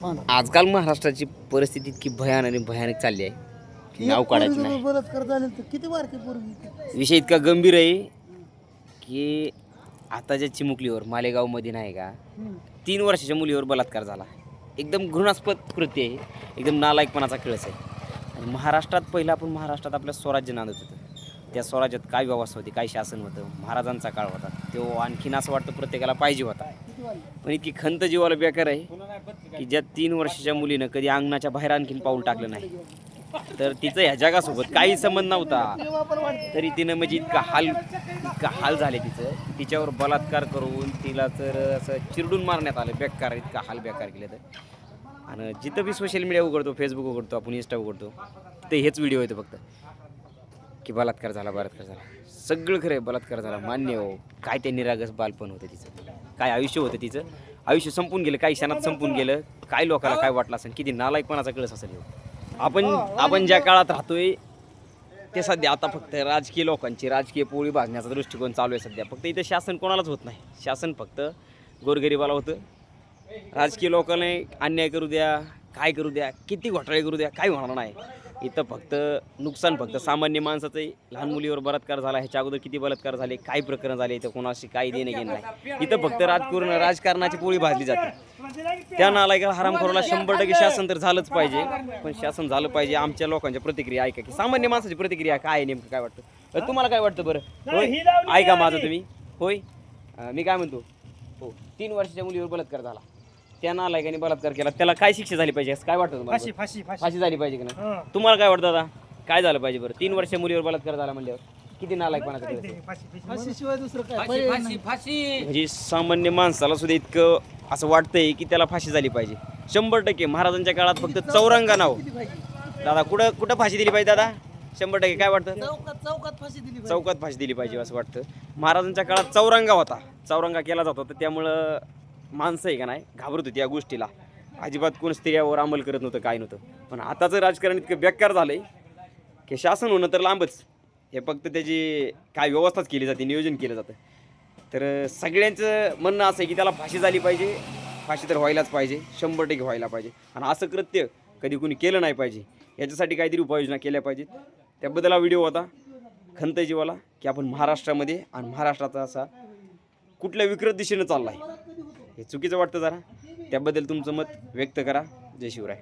आजकाल महाराष्ट्राची परिस्थिती इतकी भयान आणि भयानक चालली आहे की नाव काढायचं नाही. बलात्कार झाले तर किती बारकी पोरगी? विषय इतका गंभीर आहे की आताच्या चिमुकलीवर मालेगावमध्ये नाही का तीन वर्षाच्या मुलीवर बलात्कार झाला. एकदम घृणास्पद कृत्य आहे. एकदम नालायकपणाचा खेळच आहे. आणि महाराष्ट्रात पहिलं आपण महाराष्ट्रात आपलं स्वराज्य नांदत होतं. त्या स्वराज्यात काय व्यवस्था होती काय शासन होतं महाराजांचा काळ होता. तो आणखीन असं वाटतं प्रत्येकाला पाहिजे होता. पण इतकी खंत जीवाला बेकार आहे. की ज्या तीन वर्षाच्या मुलीनं कधी अंगणाच्या बाहेर आणखीन पाऊल टाकलं नाही. तर तिचं ह्या जगासोबत काही संबंध नव्हता. तरी तिनं म्हणजे इतका हाल इतका हाल झाले तिचं. तिच्यावर बलात्कार करून तिला तर असं चिरडून मारण्यात आलं. बेकार इतका हाल बेकार केले तर. आणि जिथं बी सोशल मीडिया उघडतो फेसबुक उघडतो आपण इंस्टा उघडतो ते हेच व्हिडिओ येतो फक्त. की बलात्कार झाला बलात्कार झाला. सगळं खरं आहे बलात्कार झाला. मान्य हो. काय ते निरागस बालपण होतं तिचं. काय आयुष्य होतं तिचं. आयुष्य संपून गेलं काही क्षणात संपून गेलं काय लोकांना काय वाटलं असेल किती नालायकपणाचा कळस असेल आपण आपण ज्या काळात राहतोय ते सध्या आता फक्त राजकीय लोकांची राजकीय पोळी भाजण्याचा दृष्टिकोन चालू आहे सध्या. फक्त इथं शासन कोणालाच होत नाही. शासन फक्त गोरगरिबाला होतं. राजकीय लोकांना अन्याय करू द्या काय करू द्या किती घोटाळे करू द्या काय होणार नाही. इथं फक्त नुकसान फक्त सामान्य माणसाचं आहे. लहान मुलीवर बलात्कार झाला ह्याच्या अगोदर किती बलात्कार झाले काय प्रकरण झाले इथं कोणाशी काही देणं घेणं नाही. इथं फक्त राजकारण राजकारणाची पोळी भाजली जाते. त्या नालायकाला हरामखोराला शंभर टक्के शासन तर झालंच पाहिजे. पण शासन झालं पाहिजे आमच्या लोकांच्या प्रतिक्रिया ऐका की सामान्य माणसाची प्रतिक्रिया काय नेमकं काय वाटतं? तुम्हाला काय वाटतं बरं? होय? ऐका माझं तुम्ही. होय? मी काय म्हणतो? हो तीन वर्षाच्या मुलीवर बलात्कार झाला. त्या नालायकाने बलात्कार केला. त्याला काय शिक्षा झाली पाहिजे? असं काय वाटतं तुम्हाला? फाशी फाशी फाशी. फाशी झाली पाहिजे का नाही? हा. तुम्हाला काय वाटतं दादा? काय झालं पाहिजे बरं? तीन वर्ष मुलीवर बलात्कार झाला म्हणल्यावर. किती काय केलं ते, फाशी फाशी. फाशीशिवाय दुसरं काय? पर्याय नाही. म्हणजे सामान्य माणसाला सुद्धा इतकं असं वाटतंय की त्याला फाशी झाली पाहिजे. शंभर टक्के. महाराजांच्या काळात फक्त चौरंगा नाव. किती पाहिजे? दादा कुठं कुठं फाशी दिली पाहिजे दादा? शंभर टक्के. काय वाटतं? चौकात चौकात फाशी दिली पाहिजे. चौकात फाशी दिली पाहिजे असं वाटतं. महाराजांच्या काळात चौरंगा होता. चौरंगा केला जात. होता त्यामुळं माणसं आहे का नाही घाबरत होती या गोष्टीला. अजिबात कोण स्त्रियावर अंमल करत नव्हतं काय नव्हतं. पण आताचं राजकारण इतकं बेकार झालं आहे की शासन होणं तर लांबच. हे फक्त त्याची काय व्यवस्थाच केली जाते नियोजन केलं जातं. तर सगळ्यांचं म्हणणं असं आहे की त्याला फाशी झाली पाहिजे फाशी तर व्हायलाच पाहिजे शंभर टक्के व्हायला पाहिजे. आणि असं कृत्य कधी कोणी केलं नाही पाहिजे याच्यासाठी काहीतरी उपाययोजना केल्या पाहिजेत. त्याबद्दल हा व्हिडिओ होता खंत जीवाला की आपण महाराष्ट्रामध्ये आणि महाराष्ट्राचा असा कुठल्या विकृत दिशेनं चालला आहे हे चुकीचं वाटतं जरा. त्याबद्दल तुमचं मत व्यक्त करा. जय शिवराय.